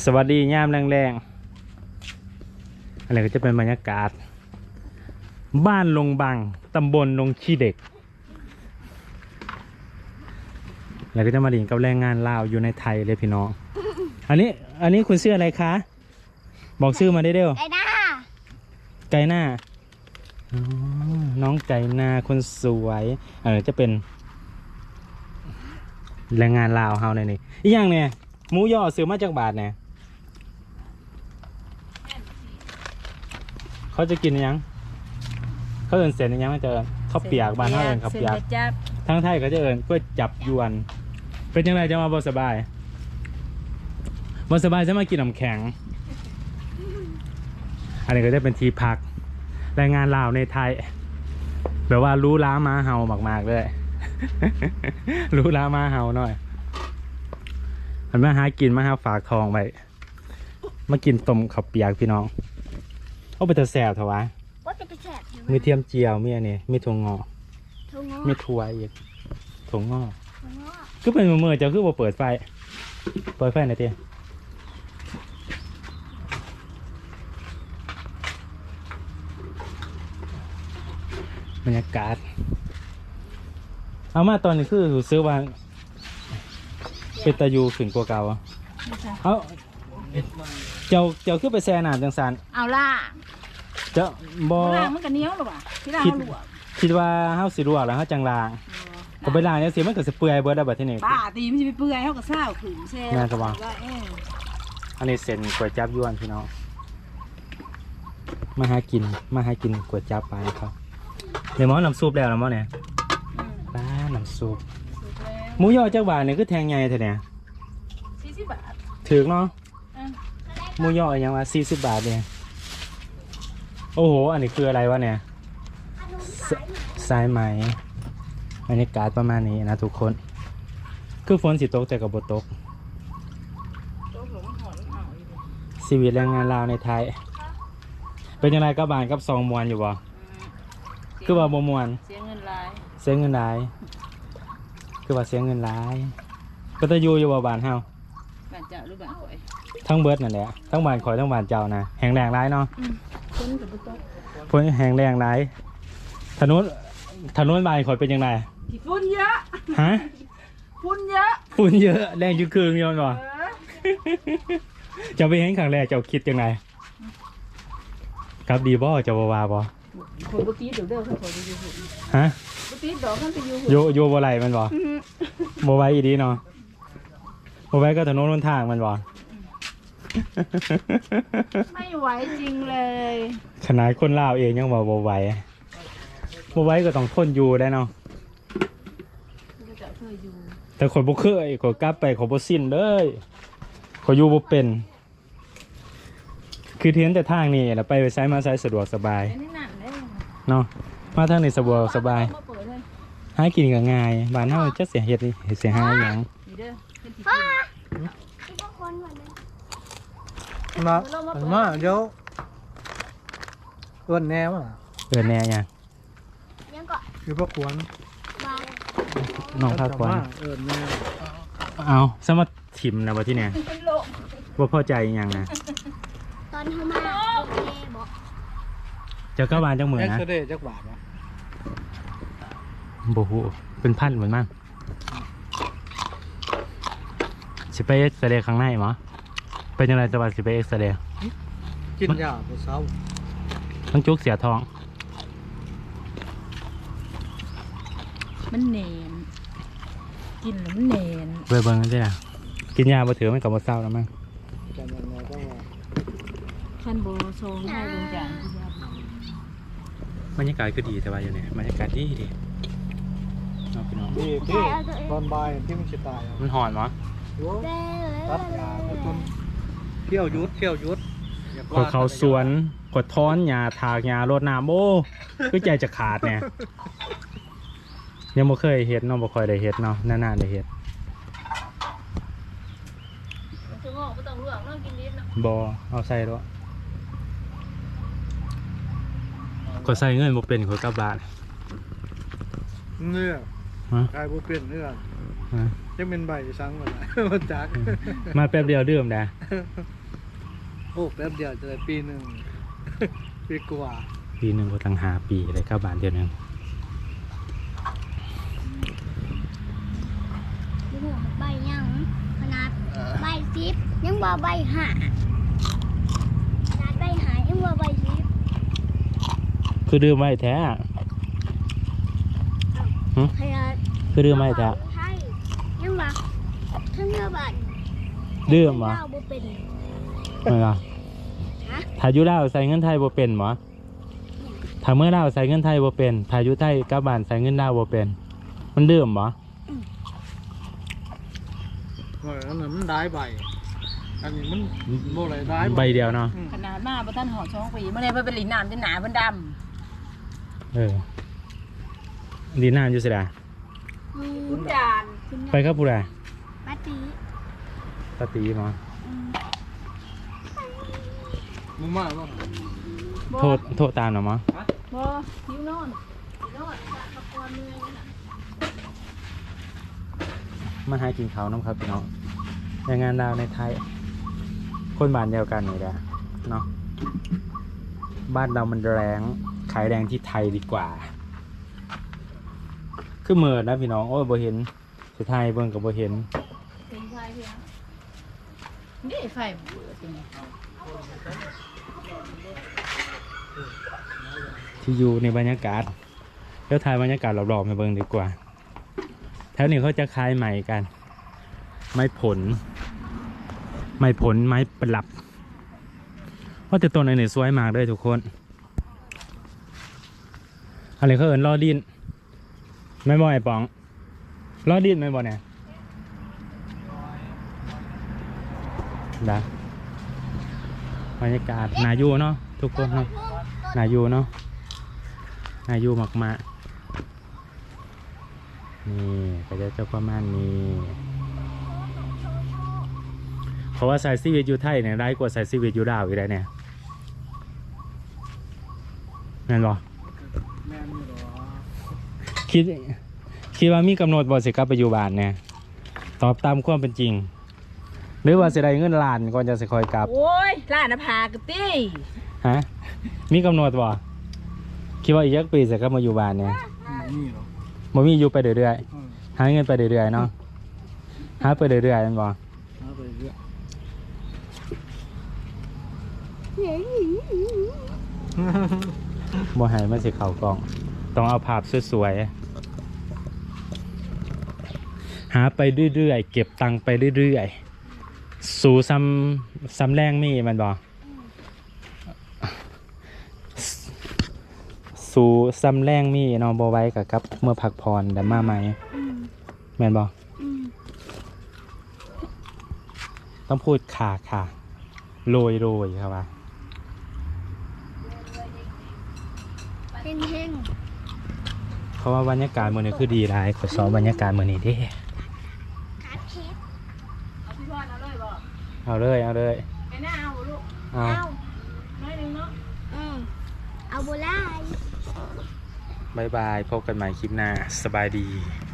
สวัสดียามแรงๆอะไรก็จะเป็นบรรยากาศ บ้านลงบังตำบลลงขี้เด็กแล้วก็จะมาดิ่งกับแรงงานลาวอยู่ในไทยเลยพี่น้องอันนี้อันนี้คุณชื่ออะไรคะ บอกชื่อมาได้เด้อไอ้หน้าไก่หน้าอ๋อน้องไก่หน้าคนสวยเออจะเป็น แรงงานลาวเฮาในนี่อีกอย่างเนี่ยหมูย่อซื้อมาจากบาทเนี่ย เขาจะกินอิหยัง เขาเอินเส้นอิหยังมันจะข้าวเปียกบ้านเขาเอินข้าวเปียก ส้นจับทั้งไทยก็จะเอินก๋วยจับยวน เป็นยังไงจะมาบ่สบายบ่สบายจะมากินน้ำแข็ง อันนี้ก็จะเป็นที่พัก แรงงานลาวในไทย แบบว่ารู้ล้ามาเฮามากๆเลย รู้ล้ามาเฮาหน่อยมันมาหากินมาหาฝากทองไปมากินต้มข้าวเปียกพี่น้อง เอาไปแต่แสบเถอะวะว่าจะไปแฉะมีเทียมเจียวมีอันนี้มีถั่วงอกทุ่งงอมีถั่วอีกถั่วงอกทุ่งงอคือเป็นมือๆเจ้าคือบ่เปิดไฟ เปิดไฟหน่อยเตี้ยบรรยากาศ เอามาตอนนี้คือซื้อว่าเป็นตะยูขึ้นกว่าเก่าอะเอาเจ้าเจ้าคือไปแซ่น้ำจังสันเอาล่ะเจ้าบ่ล่างมันก็เหนี้ยวหรอวะที่เราคิดเอาลวกคิดว่าเฮาสิลวกแล้วเฮาจังล้างก็ไปล้างจังซี่มันก็สิเปื่อยเบิดแล้วบัดทีนี้ป้าตีมันจะไปเปื่อยเขาก็เศร้าขืนแซ่แม่นสบายว่า เอออันนี้เส้นก๋วยจับยวนพี่น้อง มาหากิน มาหากินก๋วยจับไปนะครับเดี๋ยวหมอน้ำซุปแล้วนะหมอเนี่ยอืมป้าน้ำซุป สุดแล้วหมูยอจักบาทเนี่ยคือแทงใหญ่เท่าเนี่ยสี่สิบบาทถือเนาะ อืม หมูยออย่างว่าสี่สิบบาทเนี่ย โอ้โห อันนี้คืออะไรวะเนี่ยสสายไหมบรรยากาศประมาณนี้นะทุกคน คือฝนสิตกแต่กับบตกโต๊ะหลงหอนเอาอยู่ดิชีวิตแรงงานลาวในไทย เป็นยังไงกับบานกับซองมวนอยู่บ่อืมคือว่าบ่มวนเสียเงินหลายเสียเงินหลาย คือว่าเสียเงินหลายก็จะอยู่อยู่บ่บ้านเฮาบ้านเจ้าหรือบ้านข่อย ทั้งเบิดนั่นแหละ ทั้งบ้านข่อยทั้งบ้านเจ้านะแหงแรงหลายเนาะค นกับบุตกเพิ่นแหงแรงหลายถนนถนนบ้านข่อยเป็นยังไงที่ฝุ่นเยอะฮะฝุ่นเยอะฝุ่นเยอะแรงจึงคืงยอนบ่เออจะไปเห็นครั้งแรกเจ้าคิดยังไงครับดีบ่เจ้าบ่ว่าบ่คนบุตีเดี๋ยวเด้อเขาขอดูอยู่ฝุ่นฮะบุตีดอกมันไปอยู่ฝุ่นโยโยบ่ไหลมันบ่อืมบ่ไหวอีดีเนาะบ่ไหวก็ถนนหนทางมันบ่ ไม่ไหวจริงเลย ขนาดคนลาวเองยังว่าบ่ไหวบ่ไหวก็ต้องทนอยู่ได้เนาะก็จะเคยอยู่แต่คนบ่เคยขอยกลับไปขอยบ่สิ้นเลยขอยอยู่บ่เป็น คือเทียนแต่ทางนี้แล้วไปไปใช้มาใช้สะดวกสบายไอ้นี่นั่นเลยเนาะมาทางนี้สะดวกสบายมาเปิดเลยหากินก็ง่ายบ้านเฮาจะเสียเฮ็ดนี่เสียหาหยังนี่เด้อเป็นที่ ที่พวกคนเหมือนกันมามาเดี๋ยวต้นแนวอะเอิ้นแน่หยังยังก็คือพวกขวนวางน้องพักผ่อนเอินแนวเอาสมาถิ่มนะบ่ที่เนี่ยเป็นโลกบ่พอใจอิหยังนะตอนเขามาโอเคบอกเจ้าก็บ้านจังมื้อเอ็กนะซ์เรย์จักบาทวะบ่ฮู้เป็นพันเหมือนมั้งสิไปเอ็กซเรย์ข้างในหมอ เป็นจังไดจังว่าสิไปเอ็กซเรย์กินยาผู้สาวทั้งจุกเสียท้อง มันเนนกินแล้วมันเนนเบิ่งเบิ่งได้ล่ะกินยาบ่ถือมันก็บ่เศร้าแล้วมั้งจำยังไงก็ว่าขั้นโบโซงให้ลงจานที่ยาบรรยากาศก็ดีแต่ว่าอยู่เนี่ยบรรยากาศดีดีเนาะพี่น้องดีที่ตอนบ่ายที่มันจะตายอะมันหอนหมอโอ้เด้ตัดยาไปจนเที่ยวยุดเที่ยวยุดอยกกดเขาสวนกดท้อนหญ้าถากหญ้ารดน้ำโอ้คือใจจะขาดเนี่ยยังบ่เคยเฮ็ดเนาะบ่ค่อยได้เฮ็ดเนาะนานๆได้เฮ็ดถึงออกไม่ต้องเลือกเนาะกินนิดเนาะบ่เอาใส่ด้วยก็ใส่เงินบ่เป็นขอยกลับบ้านเนื้อฮะกลายบ่เป็นเนื้อ ฮะจะเป็นใบซังหมดละมาจักมาแป๊บเดียวดื่มนะโอ้แป๊บเดียวจะได้ปีหนึ่งปีกว่า ปีหนึ่งก็ตั้งหาปีเลยเข้าบ้านเดียวหนึงดูหัวใบยังขนาดใบสิบยังบ่ใบห้าขนาดใบหายังบ่ใบสิบคือดื่มไว้แท้ขนาดคือดื่มไว้แท้ใช่ยังบ่ ทั้งเนื้อบัตรดื่มเหรอเล่าบ่เป็นไม่ล่ะฮะถ้าอยุลาวใส่เงินไทยบ่เป็นหมอถ้าเมื่อลาวใส่เงินไทยบ่เป็นถ้าอยุไทยกลับบ้านใส่เงินลาวบ่เป็น มันดื่มหมอหน่อยนั้นน่ะมันได้ใบ อันนี้มันโมไรได้ใบเดียวเนาะอืมขนาดมาบ่ทันหอดช่องปีเมื่อไรเพิ่นเป็นหลินน้ำจนหนาเพิ่นดเออดีนานอยู่สิดาอืมำคุณจาน ไปครับผู้ใดปา ตีตาตีมออืมมึงมากป่โทษโทษตามหน่อยหมอบ่หิวนอนนอนตะกอนเมืองนั่นน่ะมาหากินเขาวน้ำครับพี่น้องแรงงานดาวในไทย คนบ้านเดียวกันนี่แหละเนาะบ้านเรามันแรงขายแรงที่ไทยดีกว่า คือเมิดนะพี่น้องโอ้ยบ่เห็นสุดท้ายเบิ่งกับบ่เห็นเป็ นี่ไฟเบื่อจริงที่อยู่ในบรรยากาศแล้วถ่ายบรรยากาศรอบๆให้เบิ่งดีกว่าแถวนี้เขาจะคลายใหม่กัน ไม้ผล ไม้ผลไม้ประหลับว่าแต่ต้นอันนี้สวยมากเลยทุกคนอะไรเขาเอินลอดินไม่บ่อ้ปองลอดินไม่บ่เนี่ย ดะบรรยากาศนายูเนาะทุกคนเนาะนายูเนาะนายูมากมานี่ก็จะเจ้าประมาณนี้เพราะว่าสายซีวิตอยู่ไทยเนี่ยได้กว่าสายซีวิตอยู่ดาวอีกแล้วเนี่ยนั่นบอแม่นอยู่หรอคิดคิดว่ามีกำหนดบอสิกลับไปอยู่บ้านเนี่ยตอบตามความเป็นจริง หรือว่าสิได้เงินล้านก่อนจะสิคอยกลับ โอ้ยร้านน่ะพากะติฮะ มีกำหนดบ่คิดว่าอีกยักปีสิกลับมาอยู่บ้านเนี่ยไม่มีหรอกบ่มีอยู่ไปเรื่อยๆอืมหาเงินไปเรื่อยๆเนาะหาไปเรื่อยๆนั่นบ่หาไปเรื่อยบ่ให้มันสิเข้ากล้อง ต้องเอาภาพสวยๆหาไปเรื่อยๆเก็บตังค์ไปเรื่อยๆ สู่ซ้ำซ้ำแรงมีมันบ่สู่ซ้ำแรงมีเนาะบ่ไว้กับกับ เมื่อพักผ่อนแต่มาใหม่อืมแม่นบ่อืมต้องพูดค่ะค่ะโรยโรยครับว่าเพ่งเพ่งเพราะว่าบรรยากาศมื้อนี้คือดีหลายขอสอบบรรยากาศมื้อนี้เด้ขาดเค้ก เอาพี่พรเอาเลยบ่เอาเลยเอาเลยไปหน้าเอาบ่ลูกเอาเอาน้อยหนึงเนาะ อืมเอาโบไล่บายบายพบกันใหม่คลิปหน้าสบายดีส